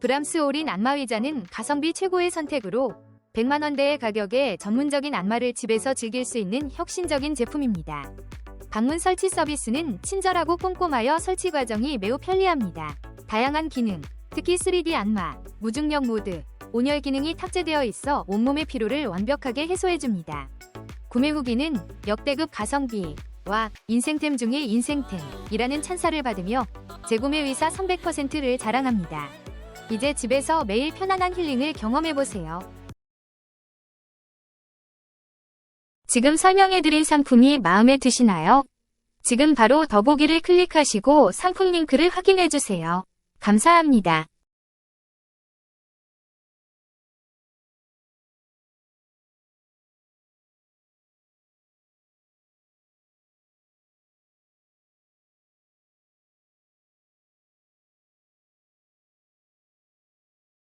브람스 올인 안마의자는 가성비 최고의 선택으로 100만원대의 가격에 전문적인 안마를 집에서 즐길 수 있는 혁신적인 제품입니다. 방문 설치 서비스는 친절하고 꼼꼼하여 설치 과정이 매우 편리합니다. 다양한 기능, 특히 3D 안마, 무중력 모드, 온열 기능이 탑재되어 있어 온몸의 피로를 완벽하게 해소해줍니다. 구매 후기는 역대급 가성비와 인생템 중의 인생템이라는 찬사를 받으며 재구매 의사 300%를 자랑합니다. 이제 집에서 매일 편안한 힐링을 경험해보세요. 지금 설명해드린 상품이 마음에 드시나요? 지금 바로 더보기를 클릭하시고 상품 링크를 확인해주세요. 감사합니다.